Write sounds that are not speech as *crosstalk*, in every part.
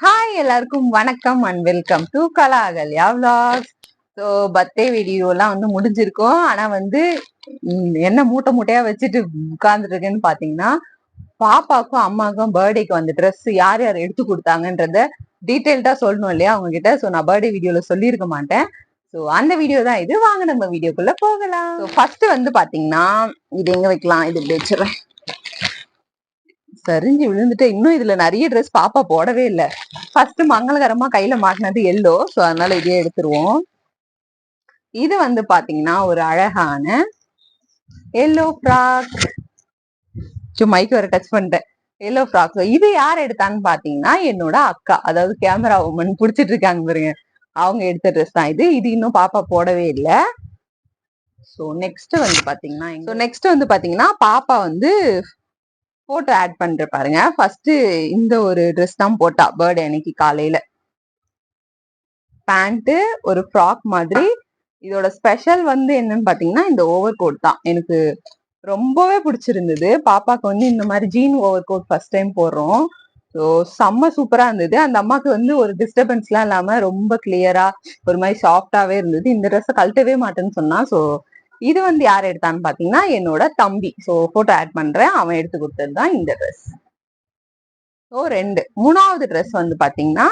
Hi எல்லாருக்கும் வணக்கம் and welcome to Kala Agalya vlogs so birthday வீடியோலாம் வந்து முடிஞ்சிருக்கும். ஆனா வந்து என்ன மூட்டை மூட்டையா வச்சுட்டு உட்கார்ந்துட்டு இருக்கேன்னு பாத்தீங்கன்னா பாப்பாக்கும் அம்மாவுக்கும் பர்த்டேக்கு வந்து ட்ரெஸ் யார் யார் எடுத்து கொடுத்தாங்கன்றத டீட்டெயில்டா சொல்லணும் இல்லையா அவங்க கிட்ட ஸோ நான் பர்த்டே வீடியோல சொல்லியிருக்க மாட்டேன். ஸோ அந்த வீடியோ தான் இது. வாங்க நம்ம வீடியோக்குள்ள போகலாம். ஸோ ஃபர்ஸ்ட் வந்து பாத்தீங்கன்னா இது எங்க வைக்கலாம்? இது இப்படி வச்சிடறேன்? சரிஞ்சு விழுந்துட்டு இன்னும் இதுல நிறைய ட்ரெஸ் பாப்பா போடவே இல்லை. ஃபர்ஸ்ட் மங்களகரமா கையில மாட்டினது எல்லோ ஸோ அதனால இதே எடுத்துருவோம். இது வந்து பாத்தீங்கன்னா ஒரு அழகான எல்லோ ஃப்ராக் மைக்கு வர டச் பண்ணிட்டேன். எல்லோ ஃப்ராக் இது யார் எடுத்தான்னு பாத்தீங்கன்னா என்னோட அக்கா. அதாவது கேமரா உமன் புடிச்சிட்டு இருக்காங்க பாருங்க. அவங்க எடுத்த ட்ரெஸ் தான் இது. இது இன்னும் பாப்பா போடவே இல்லை. ஸோ நெக்ஸ்ட் வந்து பாத்தீங்கன்னா ஸோ நெக்ஸ்ட் வந்து பாத்தீங்கன்னா பாப்பா வந்து போட்டோ ஆட் பண்ற பாருங்க. ஃபர்ஸ்ட் இந்த ஒரு ட்ரெஸ் தான் போட்டா பர்த்டே அன்னைக்கு காலையில. பேண்ட் ஒரு ஃப்ராக் மாதிரி. இதோட ஸ்பெஷல் வந்து என்னன்னு பாத்தீங்கன்னா இந்த ஓவர் கோட் தான். எனக்கு ரொம்பவே பிடிச்சிருந்தது. பாப்பாக்கு வந்து இந்த மாதிரி jean over coat first time போடுறோம். ஸோ செம்ம சூப்பரா இருந்தது. அந்த அம்மாக்கு வந்து ஒரு டிஸ்டர்பன்ஸ்லாம் இல்லாம ரொம்ப கிளியரா ஒரு மாதிரி சாஃப்டாவே இருந்தது. இந்த ட்ரெஸ்ஸை கழட்டவே மாட்டேன்னு சொன்னா ஸோ இது வந்து யார் எடுத்தான்னு பாத்தீங்கன்னா என்னோட தம்பி. ஸோ போட்டோ ஆட் பண்றேன். அவன் எடுத்து கொடுத்தது தான் இந்த ட்ரெஸ் ஸோ ரெண்டு. மூணாவது ட்ரெஸ் வந்து பாத்தீங்கன்னா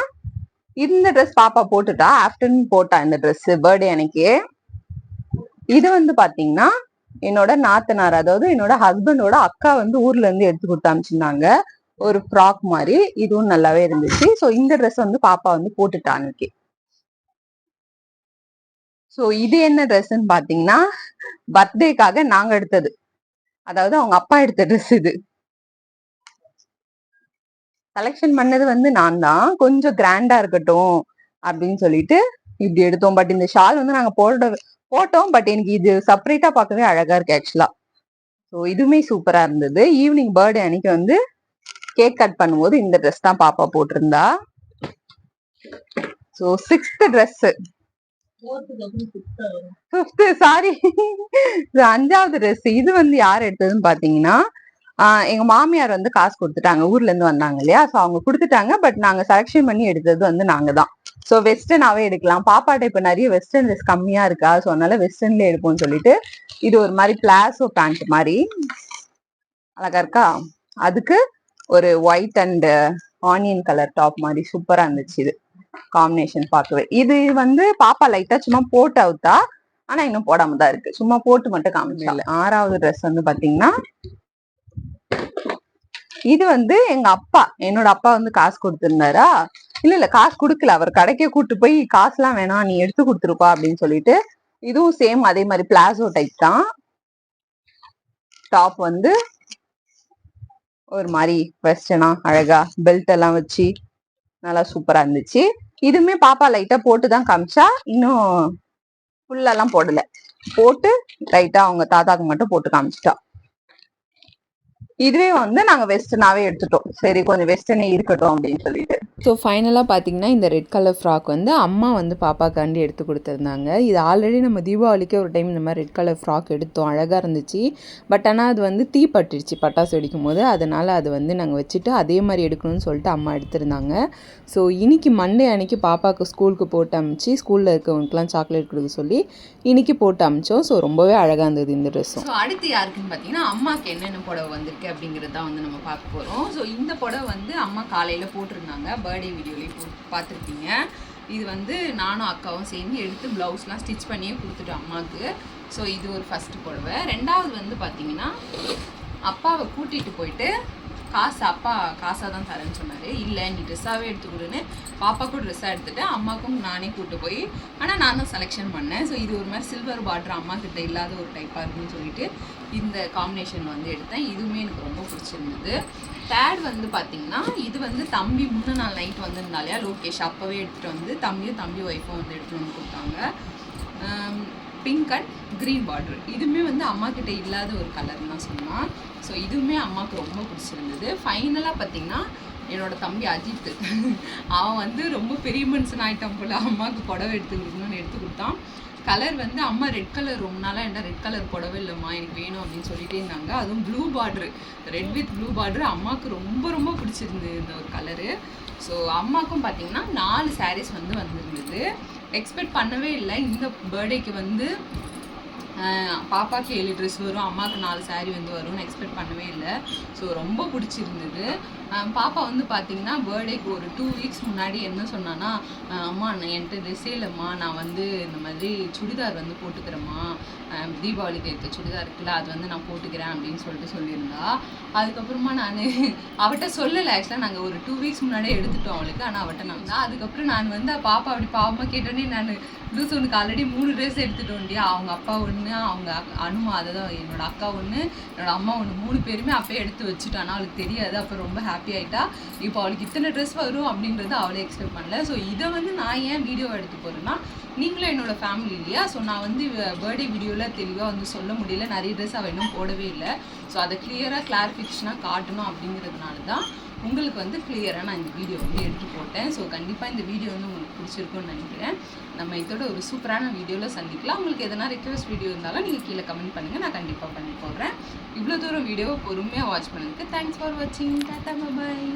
இந்த ட்ரெஸ் பாப்பா போட்டுட்டா. ஆஃப்டர்நூன் போட்டா இந்த ட்ரெஸ் பர்த்டே அன்னைக்கு. இது வந்து பாத்தீங்கன்னா என்னோட நாத்தனார் அதாவது என்னோட ஹஸ்பண்டோட அக்கா வந்து ஊர்ல இருந்து எடுத்து கொடுத்து அனுப்பிச்சிருந்தாங்க. ஒரு ஃப்ராக் மாதிரி. இதுவும் நல்லாவே இருந்துச்சு. ஸோ இந்த ட்ரெஸ் வந்து பாப்பா வந்து போட்டுட்டா அன்னைக்கு. ஸோ இது என்ன ட்ரெஸ்ன்னு பார்த்தீங்கன்னா பர்த்டேக்காக நாங்கள் எடுத்தது. அதாவது அவங்க அப்பா எடுத்த ட்ரெஸ் இது. செலெக்ஷன் பண்ணது வந்து நான் தான். கொஞ்சம் கிராண்டா இருக்கட்டும் அப்படின்னு சொல்லிட்டு இப்படி எடுத்தோம். பட் இந்த ஷால் வந்து நாங்கள் போட போட்டோம். பட் எனக்கு இது செப்பரேட்டா பார்க்கவே அழகா இருக்கு ஆக்சுவலா ஸோ இதுவுமே சூப்பரா இருந்தது. ஈவினிங் பர்த்டே அன்னைக்கு வந்து கேக் கட் பண்ணும்போது இந்த ட்ரெஸ் தான் பாப்பா போட்டிருந்தா. So sixth dress *laughs* fifth sorry அஞ்சாவது ட்ரெஸ் இது வந்து யார் எடுத்ததுன்னு பாத்தீங்கன்னா எங்க மாமியார் வந்து காசு கொடுத்துட்டாங்க. ஊர்ல இருந்து வந்தாங்க இல்லையா? சோ அவங்க கொடுத்துட்டாங்க. பட் நாங்க செலக்ஷன் பண்ணி எடுத்தது வந்து நாங்க தான். சோ வெஸ்டர்னாவே எடுக்கலாம். பாப்பாட்ட இப்ப நிறைய வெஸ்டர்ன் ட்ரெஸ் கம்மியா இருக்கா? சோ அதனால வெஸ்டர்ன்ல எடுப்போம்னு சொல்லிட்டு இது ஒரு மாதிரி பிளாசோ பேண்ட் மாதிரி. அழகா இருக்கா? அதுக்கு ஒரு white and onion colour top மாதிரி சூப்பரா இருந்துச்சு இது. காம்பினேஷன் பார்க்கவே. இது வந்து பாப்பா லைட்டா சும்மா போட்டு அவுத்தா ஆனா இன்னும் போடாம தான் இருக்கு. சும்மா போட்டு மட்டும் காமிச்சால ஆறாவது ட்ரெஸ் வந்து பாத்தீங்கன்னா இது வந்து எங்க அப்பா என்னோட அப்பா வந்து காசு கொடுத்திருந்தாரா? இல்ல இல்ல காசு கொடுக்கல. அவர் கடைக்கே கூட்டு போய் காசுலாம் வேணாம் நீ எடுத்து கொடுத்துருப்பா அப்படின்னு சொல்லிட்டு இதுவும் சேம் அதே மாதிரி பிளாசோ டைப் தான். டாப் வந்து ஒரு மாதிரி வெஸ்டர்னா அழகா பெல்ட் எல்லாம் வச்சு நல்லா சூப்பரா இருந்துச்சு. இதுவுமே பாப்பா லைட்டா போட்டு தான் காமிச்சா. இன்னும் ஃபுல்லெல்லாம் போடல. போட்டு லைட்டா அவங்க தாத்தாக்கு மட்டும் போட்டு காமிச்சிட்டா. இதுவே வந்து நாங்க வெஸ்டர்னாவே எடுத்துட்டோம். சரி கொஞ்சம் வெஸ்டர்னே இருக்கட்டும் அப்படின்னு சொல்லிட்டு. ஸோ ஃபைனலாக பார்த்தீங்கன்னா இந்த ரெட் கலர் ஃப்ராக் வந்து அம்மா வந்து பாப்பாக்காண்டி எடுத்து கொடுத்துருந்தாங்க. இது ஆல்ரெடி நம்ம தீபாவளிக்கே ஒரு டைம் இந்த மாதிரி ரெட் கலர் ஃப்ராக் எடுத்தோம். அழகாக இருந்துச்சு. பட் ஆனால் அது வந்து தீ பட்டுடுச்சு பட்டாசு வெடிக்கும் போது அதனால் அது வந்து நாங்கள் வச்சுட்டு அதே மாதிரி எடுக்கணும்னு சொல்லிட்டு அம்மா எடுத்திருந்தாங்க. ஸோ இன்னைக்கு மண்டே அன்னைக்கு பாப்பாவுக்கு ஸ்கூலுக்கு போட்டு அமிச்சு ஸ்கூலில் இருக்கவங்களுக்குலாம் சாக்லேட் கொடுக்க சொல்லி இன்னைக்கு போட்டு அமிச்சோம். ஸோ ரொம்பவே அழகாக இருந்தது இந்த ட்ரெஸ்ஸும் ஸோ அடுத்து யாருக்குன்னு பார்த்தீங்கன்னா அம்மாக்கு என்னென்ன புடவை வந்திருக்கு? அப்படிங்கிறது தான் வந்து நம்ம பார்க்க போகிறோம் ஸோ இந்த புடவை வந்து அம்மா காலையில் போட்டிருந்தாங்க. பர்த்டே வீடியோலேயே போ பார்த்துருப்பீங்க. இது வந்து நானும் அக்காவும் சேர்ந்து எடுத்து ப்ளவுஸ்லாம் ஸ்டிச் பண்ணியே கொடுத்துட்டோம் அம்மாவுக்கு. ஸோ இது ஒரு ஃபஸ்ட்டு புடவை. ரெண்டாவது வந்து பார்த்தீங்கன்னா அப்பாவை கூட்டிகிட்டு போயிட்டு காசு அப்பா காசாக தான் தரேன்னு சொன்னார். இல்லை நீ ட்ரெஸ்ஸாகவே எடுத்து கொடுன்னு பாப்பாக்கும் ட்ரெஸ்ஸாக எடுத்துட்டு அம்மாக்கும் நானே கூப்பிட்டு போய் ஆனால் நான் தான் செலெக்ஷன் பண்ணேன். ஸோ இது ஒரு மாதிரி சில்வர் பார்டர் அம்மா கிட்ட இல்லாத ஒரு டைப்பாக இருக்குன்னு சொல்லிட்டு இந்த காம்பினேஷன் வந்து எடுத்தேன். இதுவுமே எனக்கு ரொம்ப பிடிச்சிருந்தது. தேர்ட் வந்து பார்த்தீங்கன்னா இது வந்து தம்பி முன்ன நாள் நைட் வந்திருந்தாலையா லோகேஷ். அப்போவே எடுத்துகிட்டு வந்து தம்பியும் தம்பி ஒய்ஃபும் வந்து எடுத்துகிட்டு வந்து கொடுத்தாங்க. Pink and green border. இதுவுமே வந்து அம்மா கிட்ட இல்லாத ஒரு கலர்னு தான் சொன்னான் ஸோ இதுவுமே அம்மாவுக்கு ரொம்ப பிடிச்சிருந்தது. ஃபைனலாக பார்த்தீங்கன்னா என்னோட தம்பி அஜித் அவன் வந்து ரொம்ப பெரிய மனுஷன் ஆகிட்டான் போல. அம்மாவுக்கு புடவை எடுத்து கொடுக்கணும்னு எடுத்து கொடுத்தான். கலர் வந்து அம்மா ரெட் கலர் ரொம்ப நாளாக என்ன ரெட் கலர் புடவை இல்லைம்மா எனக்கு வேணும் அப்படின்னு சொல்லிட்டே இருந்தாங்க. அதுவும் blue border red with blue border அம்மாவுக்கு ரொம்ப ரொம்ப பிடிச்சிருந்தது இந்த ஒரு கலரு ஸோ அம்மாக்கும் பார்த்தீங்கன்னா நாலு சாரீஸ் வந்து வந்திருந்தது. எக்ஸ்பெக்ட் பண்ணவே இல்லை. இந்த பர்த்டேக்கு வந்து ஆஹ் பாப்பாக்கு ஏழு ட்ரெஸ் வரும் அம்மாவுக்கு நாலு சாரீ வந்து வரும்னு எக்ஸ்பெக்ட் பண்ணவே இல்லை. ஸோ ரொம்ப பிடிச்சிருந்தது. பாப்பா வந்து பார்த்தீங்கன்னா பர்த்டேக்கு ஒரு டூ வீக்ஸ் முன்னாடி என்ன சொன்னான்னா அம்மா நான் என்கிட்ட ட்ரெஸ்ஸே இல்லைம்மா. நான் வந்து இந்த மாதிரி சுடிதார் வந்து போட்டுக்கிறேம்மா. தீபாவளி தீபாவளிக்கு எடுத்த சுடிதார் இருக்குல்ல அது வந்து நான் போட்டுக்கிறேன் அப்படின்னு சொல்லிட்டு சொல்லியிருந்தா. அதுக்கப்புறமா நான் அவட்ட சொல்லலை. ஆக்சுவலாக நாங்கள் ஒரு டூ வீக்ஸ் முன்னாடியே எடுத்துட்டோம் அவளுக்கு. ஆனால் அவட்ட நான் அதுக்கப்புறம் நான் வந்து பாப்பா அப்படி பாவமாக கேட்டோன்னே நான் லூஸ் உனக்கு ஆல்ரெடி மூணு ட்ரெஸ் எடுத்துட்டோம் இல்லையா அவங்க அப்பா ஒன்று அவங்க அக்- அனுமா தான் என்னோட அக்கா ஒன்று என்னோட அம்மா ஒன்று மூணு பேருமே அப்பயே எடுத்து வச்சுட்டோம் ஆனால் அவளுக்கு தெரியாது. அப்போ ரொம்ப ஹாப்பி ஆயிட்டா இப்போ அவளுக்கு இத்தனை ட்ரெஸ் வரும் அப்படின்றது அவளே எக்ஸ்பெக்ட் பண்ணல. ஸோ இதை வந்து நான் ஏன் வீடியோ எடுத்து போகிறேன்னா நீங்களும் என்னோட ஃபேமிலி இல்லையா? ஸோ நான் வந்து பர்த்டே வீடியோவில் தெளிவாக வந்து சொல்ல முடியல. நிறைய ட்ரெஸ் அவள் இன்னும் போடவே இல்லை. ஸோ அதை கிளியராக கிளாரிஃபிகேஷனாக காட்டணும் அப்படிங்கிறதுனால தான் உங்களுக்கு வந்து கிளியராக நான் இந்த வீடியோ வந்து எடுத்து போட்டேன். ஸோ கண்டிப்பாக இந்த வீடியோ வந்து உங்களுக்கு பிடிச்சிருக்கும்னு நினைக்கிறேன். நம்ம இதோட ஒரு சூப்பரான வீடியோவில் சந்திக்கலாம். உங்களுக்கு எதனா ரெக்வஸ்ட் வீடியோ இருந்தாலும் நீங்கள் கீழே கமெண்ட் பண்ணுங்கள் நான் கண்டிப்பாக பண்ணி போடுறேன். இவ்வளோ தூரம் வீடியோவை பொறுமையாக வாட்ச் பண்ணதுக்கு தேங்க்ஸ் ஃபார் வாட்சிங் டாட்டா பாய்